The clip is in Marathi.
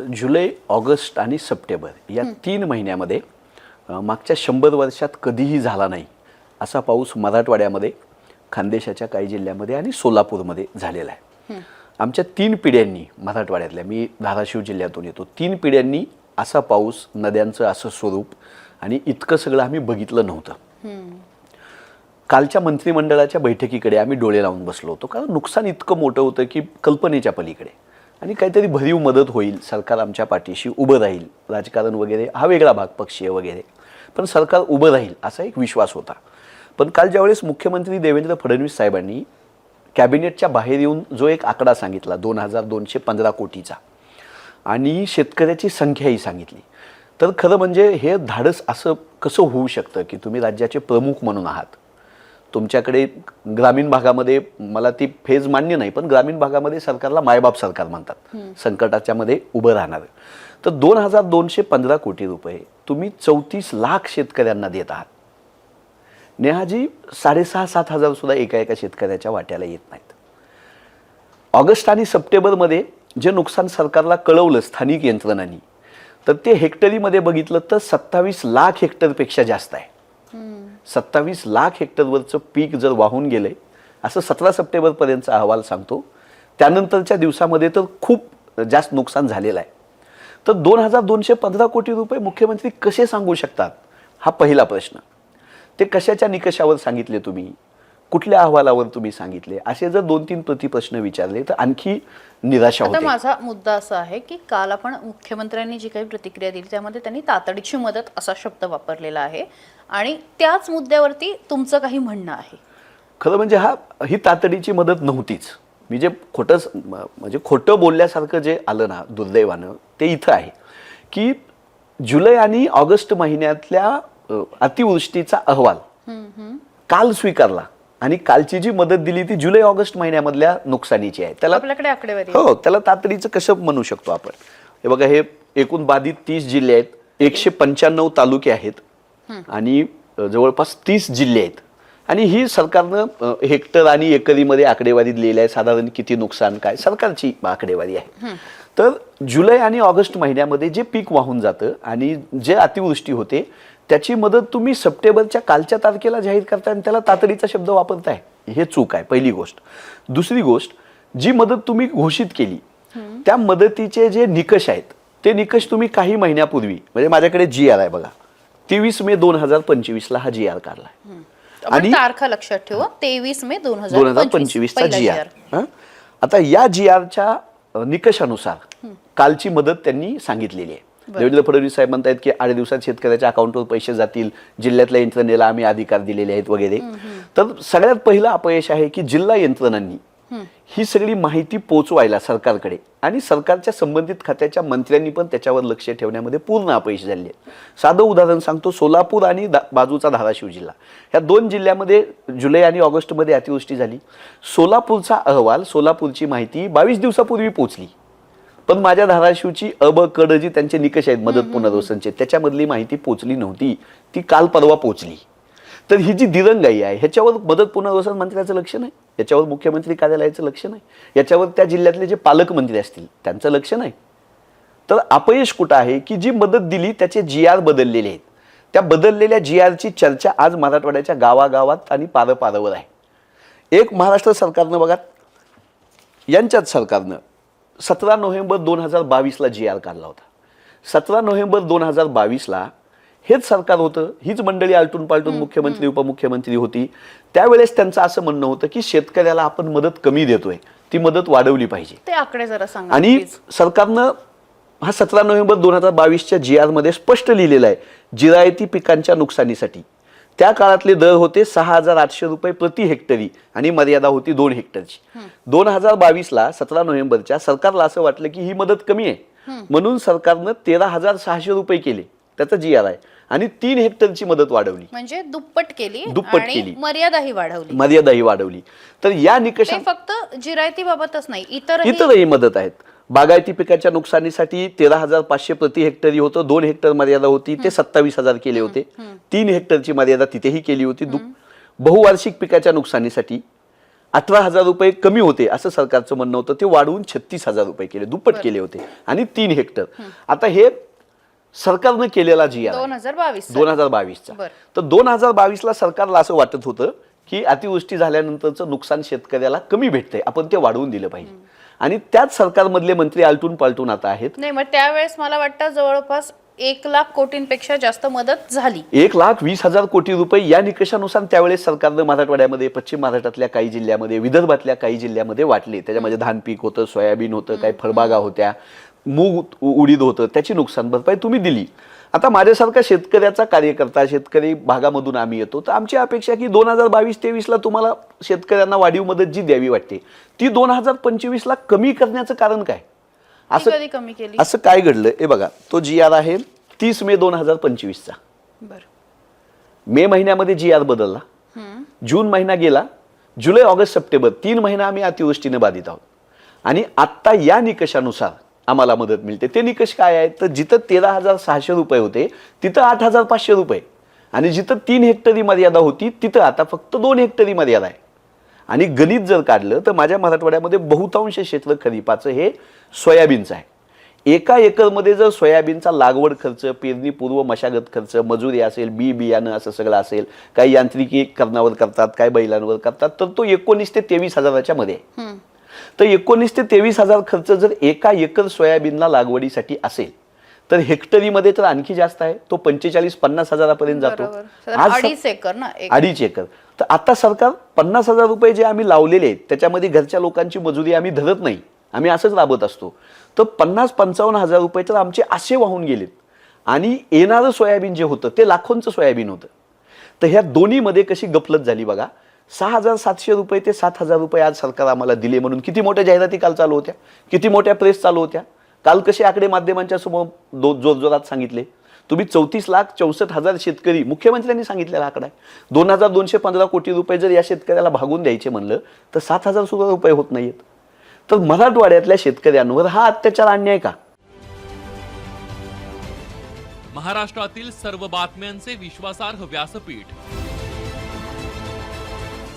जुलै ऑगस्ट आणि सप्टेंबर या तीन महिन्यामध्ये मागच्या शंभर वर्षात कधीही झाला नाही असा पाऊस मराठवाड्यामध्ये खानदेशाच्या काही जिल्ह्यामध्ये आणि सोलापूरमध्ये झालेला आहे. आमच्या तीन पिढ्यांनी मराठवाड्यातल्या मी धाराशिव जिल्ह्यातून येतो तीन पिढ्यांनी असा पाऊस नद्यांचं असं स्वरूप आणि इतकं सगळं आम्ही बघितलं नव्हतं. कालच्या मंत्रिमंडळाच्या बैठकीकडे आम्ही डोळे लावून बसलो होतो कारण नुकसान इतकं मोठं होतं की कल्पनेच्या पलीकडे. आणि काहीतरी भरीव मदत होईल. सरकार आमच्या पाठीशी उभं राहील. राजकारण वगैरे हा वेगळा भाग पक्षीय वगैरे. पण सरकार उभं राहील असा एक विश्वास होता. पण काल ज्यावेळेस मुख्यमंत्री देवेंद्र फडणवीस साहेबांनी कॅबिनेटच्या बाहेर येऊन जो एक आकडा सांगितला दोन हजार दोनशे पंधरा कोटीचा आणि शेतकऱ्याची संख्याही सांगितली. तर खरं म्हणजे हे धाडस असं कसं होऊ शकतं की तुम्ही राज्याचे प्रमुख म्हणून आहात? तुमच्याकडे ग्रामीण भागामध्ये मला ती फेज मान्य नाही पण ग्रामीण भागामध्ये सरकारला मायबाप सरकार म्हणतात. संकटाच्या मध्ये उभं राहणार तर दोन हजार दोनशे पंधरा कोटी रुपये तुम्ही चौतीस लाख शेतकऱ्यांना देत आहात. नेहाजी साडेसहा सात हजार सुद्धा एका एका शेतकऱ्याच्या वाट्याला येत नाहीत. ऑगस्ट आणि सप्टेंबरमध्ये जे नुकसान सरकारला कळवलं स्थानिक यंत्रणांनी तर ते हेक्टरीमध्ये बघितलं तर सत्तावीस लाख हेक्टरपेक्षा जास्त आहे. सत्तावीस लाख हेक्टरवरचं पीक जर वाहून गेलंय असं सतरा सप्टेंबरपर्यंतचा अहवाल सांगतो. त्यानंतरच्या दिवसामध्ये तर खूप जास्त नुकसान झालेलं आहे. तर दोन हजार दोनशे पंधरा कोटी रुपये मुख्यमंत्री कसे सांगू शकतात? हा पहिला प्रश्न. ते कशाच्या निकषावर सांगितले तुम्ही? कुठल्या अहवालावर तुम्ही सांगितले? असे जर दोन तीन प्रतिप्रश्न विचारले तर आणखी निराशा होते. माझा मुद्दा असा आहे की काल आपण मुख्यमंत्र्यांनी जी काही प्रतिक्रिया दिली त्यामध्ये त्यांनी तातडीची मदत असा शब्द वापरलेला आहे. आणि त्याच मुद्द्यावरती तुमचं काही म्हणणं आहे. खरं म्हणजे हा ही तातडीची मदत नव्हतीच. मी जे खोटं म्हणजे खोटं बोलल्यासारखं जे आलं ना दुर्दैवानं ते इथं आहे. की जुलै आणि ऑगस्ट महिन्यातल्या अतिवृष्टीचा अहवाल काल स्वीकारला. आणि कालची जी मदत दिली ती जुलै ऑगस्ट महिन्यामधल्या नुकसानीची आहे. त्याला आपल्याकडे आकडेवारी. हो त्याला तातडीचं कसं म्हणू शकतो आपण. हे बघा हे एकूण बाधित तीस जिल्हे आहेत. एकशे पंच्याण्णव तालुके आहेत. आणि जवळपास तीस जिल्हे आहेत. आणि ही सरकारनं हेक्टर आणि एकरीमध्ये आकडेवारी दिलेली आहे. साधारण किती नुकसान काय सरकारची आकडेवारी आहे. तर जुलै आणि ऑगस्ट महिन्यामध्ये जे पीक वाहून जातं आणि जे अतिवृष्टी होते त्याची मदत तुम्ही सप्टेंबरच्या कालच्या तारखेला जाहीर करताय आणि त्याला तातडीचा शब्द वापरताय. हे चूक आहे पहिली गोष्ट. दुसरी गोष्ट जी मदत तुम्ही घोषित केली त्या मदतीचे जे निकष आहेत ते निकष तुम्ही काही महिन्यापूर्वी म्हणजे माझ्याकडे जी आर आहे बघा. तेवीस मे दोन हजार पंचवीसला हा जी आर काढला आपण तारखा लक्षात ठेवू तेवीस मे दोन दोन हजार पंचवीसचा जी आर आता या जी आरच्या निकषानुसार कालची मदत त्यांनी सांगितलेली आहे. देवेंद्र फडणवीस साहेब म्हणतायत की आठ दिवसात शेतकऱ्याच्या अकाउंटवर पैसे जातील जिल्ह्यातल्या यंत्रणेला आम्ही अधिकार दिलेले आहेत वगैरे. तर सगळ्यात पहिलं अपयश आहे की जिल्हा यंत्रणांनी ही सगळी माहिती पोचवायला सरकारकडे आणि सरकारच्या संबंधित खात्याच्या मंत्र्यांनी पण त्याच्यावर लक्ष ठेवण्यामध्ये पूर्ण अपयश झाले आहे साधं उदाहरण सांगतो सोलापूर आणि दा- बाजूचा धाराशिव जिल्हा. ह्या दोन जिल्ह्यामध्ये जुलै आणि ऑगस्टमध्ये अतिवृष्टी झाली. सोलापूरचा अहवाल सोलापूरची माहिती बावीस दिवसापूर्वी पोचली. पण माझ्या धाराशिवची अब कड जी त्यांचे निकष आहेत मदत पुनर्वसनचे त्याच्यामधली माहिती पोचली नव्हती. ती काल परवा पोचली. तर ही जी दिरंगाई आहे ह्याच्यावर मदत पुनर्वसन मंत्र्याचं लक्ष नाही याच्यावर मुख्यमंत्री कार्यालयाचं लक्ष नाही याच्यावर त्या जिल्ह्यातले जे पालकमंत्री असतील त्यांचं लक्ष नाही तर अपयश कुठं आहे? की जी मदत दिली त्याचे जी आर बदललेले आहेत. त्या बदललेल्या जी आरची चर्चा आज मराठवाड्याच्या गावागावात आणि पारपारावर आहे. एक महाराष्ट्र सरकारनं बघा यांच्याच सरकारनं सतरा नोव्हेंबर दोन हजार बावीसला जी आर काढला होता. सतरा नोव्हेंबर दोन हजार बावीसला हेच सरकार होतं. हीच मंडळी आलटून पालटून मुख्यमंत्री उपमुख्यमंत्री होती. त्यावेळेस त्यांचं असं म्हणणं होतं की शेतकऱ्याला आपण मदत कमी देतोय. ती मदत वाढवली पाहिजे. ते आकडे जरा सांगा आणि. सरकारनं हा सतरा नोव्हेंबर दोन हजार बावीसच्या जी आरमध्ये स्पष्ट लिहिलेलं आहे जिरायती पिकांच्या नुकसानीसाठी. त्या काळातले दर होते सहा हजार आठशे रुपये प्रति हेक्टरी आणि मर्यादा होती दोन हेक्टरची. दोन हजार बावीसला सतरा नोव्हेंबरच्या सरकारला असं वाटलं की ही मदत कमी आहे. म्हणून सरकारनं तेरा हजार सहाशे रुपये केले. त्याचा जी आर आहे आणि तीन हेक्टरची मदत वाढवली. म्हणजे दुप्पट केली दुप्पट केली. मर्यादाही वाढवली. मर्यादाही वाढवली. तर या निकषा फक्त जिरायतीबाबतच नाही इतरही इतरही मदत आहेत. बागायती पिकाच्या नुकसानीसाठी तेरा हजार पाचशे प्रति हेक्टरी होतं. दोन हेक्टर मर्यादा होती. ते सत्तावीस हजार केले होते. तीन हेक्टरची मर्यादा तिथेही केली होती. बहुवार्षिक पिकाच्या नुकसानीसाठी अठरा हजार रुपये कमी होते असं सरकारचं म्हणणं होतं. ते वाढवून छत्तीस हजार रुपये केले दुप्पट केले होते. आणि तीन हेक्टर. आता हे सरकारनं केलेला जी दोन हजार बावीस दोन हजार बावीसचा. तर दोन हजार बावीसला सरकारला असं वाटत होतं की अतिवृष्टी झाल्यानंतरचं नुकसान शेतकऱ्याला कमी भेटतंय. आपण ते वाढवून दिलं पाहिजे. आणि त्याच सरकारमधले मंत्री आलटून पालटून आता आहेत. नाही मग त्यावेळेस मला वाटतं जवळपास एक लाख कोटींपेक्षा जास्त मदत झाली. एक लाख वीस हजार कोटी रुपये या निकषानुसार त्यावेळेस सरकारनं मराठवाड्यामध्ये पश्चिम महाराष्ट्रातल्या काही जिल्ह्यामध्ये विदर्भातल्या काही जिल्ह्यामध्ये वाटले. त्याच्यामध्ये धान पीक होतं सोयाबीन होतं काही फळबागा होत्या मूग उडीद होतं त्याची नुकसान भरपाई तुम्ही दिली. आता माझ्यासारखा शेतकऱ्याचा कार्यकर्ता शेतकरी भागामधून आम्ही येतो तर आमची अपेक्षा की दोन हजार बावीस तेवीसला तुम्हाला शेतकऱ्यांना वाढीव मदत जी द्यावी वाटते ती दोन हजार पंचवीसला कमी करण्याचं कारण काय? असं कमी केली? असं काय घडलं? हे बघा तो जी आर आहे तीस मे दोन हजार पंचवीसचा. बरं. मे महिन्यामध्ये जी आर बदलला. जून महिना गेला जुलै ऑगस्ट सप्टेंबर तीन महिना आम्ही अतिवृष्टीने बाधित आहोत. आणि आत्ता या निकषानुसार आम्हाला मदत मिळते. ते निकष काय आहे तर जिथं तेरा हजार सहाशे रुपये होते तिथं आठ हजार पाचशे रुपये. आणि जिथं तीन हेक्टरी मर्यादा होती तिथं आता फक्त दोन हेक्टरी मर्यादा आहे. आणि गणित जर काढलं तर माझ्या मराठवाड्यामध्ये बहुतांश क्षेत्र खरीपाचं हे सोयाबीनचं आहे. एका एकरमध्ये जर सोयाबीनचा लागवड खर्च पेरणीपूर्व मशागत खर्च मजुरी असेल बी बियाणं असं सगळं असेल काही यांत्रिकीकरणावर करतात काही बैलांवर करतात तर तो एकोणीस ते तेवीस हजाराच्या मध्ये आहे. तर एकोणीस ते तेवीस हजार खर्च जर एका एकर सोयाबीनला लागवडीसाठी असेल तर हेक्टरीमध्ये तर आणखी जास्त आहे. तो पंचेचाळीस पन्नास हजारापर्यंत जातो. अडीच एकर ना अडीच एकर. तर आता सरकार पन्नास हजार रुपये जे आम्ही लावलेले आहेत त्याच्यामध्ये घरच्या लोकांची मजुरी आम्ही धरत नाही. आम्ही असंच राबत असतो. तर पन्नास पंचावन्न हजार रुपये तर आमचे असे वाहून गेलेत. आणि येणारं सोयाबीन जे होतं ते लाखोंचं सोयाबीन होतं. तर ह्या दोन्हीमध्ये कशी गफलत झाली बघा. सहा हजार सातशे रुपये ते सात हजार रुपये आज सरकार आम्हाला दिले म्हणून. किती मोठ्या जाहिराती काल चालू होत्या? किती मोठ्या प्रेस चालू होत्या? काल कसे आकडे माध्यमांच्या समोर दो जोरजोरात सांगितले. तुम्ही चौतीस लाख चौसष्ट हजार शेतकरी मुख्यमंत्र्यांनी सांगितलेला आकडा आहे. दोन हजार दोनशे पंधरा कोटी रुपये जर या शेतकऱ्याला भागून द्यायचे म्हणलं तर सात हजार सुद्धा रुपये होत नाहीयेत. तर मराठवाड्यातल्या शेतकऱ्यांवर हा अत्याचार अन्याय का? महाराष्ट्रातील सर्व बातम्यांचे विश्वासार्ह व्यासपीठ